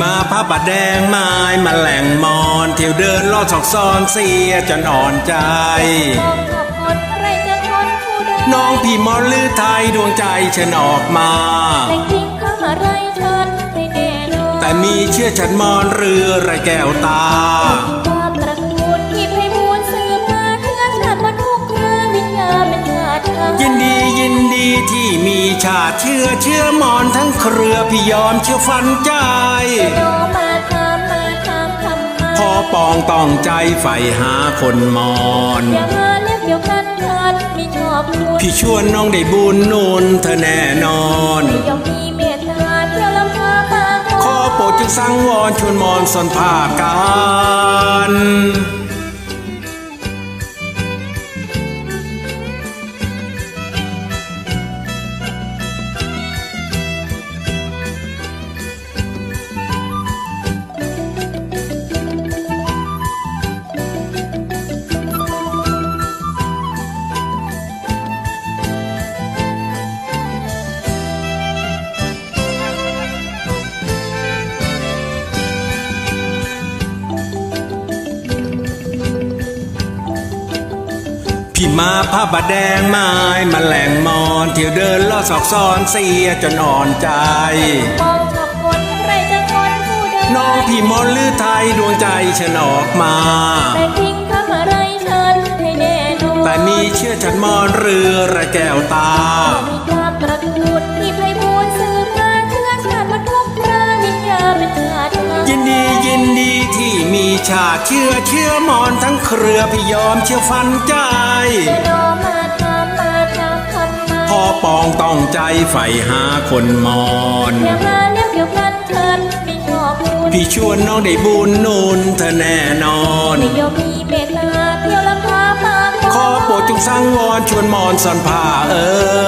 มาผ้าบาดแดงไม้มาแหล่งมอนเที่ยวเดินลอดซอกซอนเสียจนอ่อนใจมองขอบคนใครจะทนผู้ใดน้องพี่มอลือไทยดวงใจฉันออกมาแต่งทิ้งข้าอะไรฉันไม่แน่นอนแต่มีเชื่อฉันมอนเรือไรแก้วตา ชาติเชื่อเชื่อมอนทั้งเครือพี่ยอมเชื่อฟันใจโยมาทำมาทำทำมาพอปองต้องใจใฝ่หาคนมอนอย่ามาเรียกเดียวกันฉันไม่ชอบคุณพี่ชวนน้องได้บุญนุนเธอแน่นอนไม่ยอมมีเมตตาเที่ยวลำพาปากขอโปรดจึงสังวรชวนมอนสนภากัน พี่มาผ้าบาดแดงไม้มาแหล่งมอนเที่ยวเดินลอดซอกซอนเสียจนอ่อนใจมองชอบคนใครจะทนผู้ใดน้องพี่มอนลือไทยดวงใจฉันออกมา แต่ทิ้งคำอะไรฉันให้แน่นอนแต่มีเชื่อฉันมอนเรือระแก้วตา ชาติเชื่อเชื่อมอนทั้งเครือพี่ยอมเชื่อฟันใจโยมาทำมาทำทำมาพอปองต้องใจใฝ่หาคนมอนอย่ามาเรียกเดียวกันฉันไม่ชอบคุณพี่ชวนน้องได้บุญนุนเธอแน่นอนไม่ยอมมีเมตตาเที่ยวลำพาปากขอโปรดจงสังวรชวนมอนสอนผ้าเอ้ย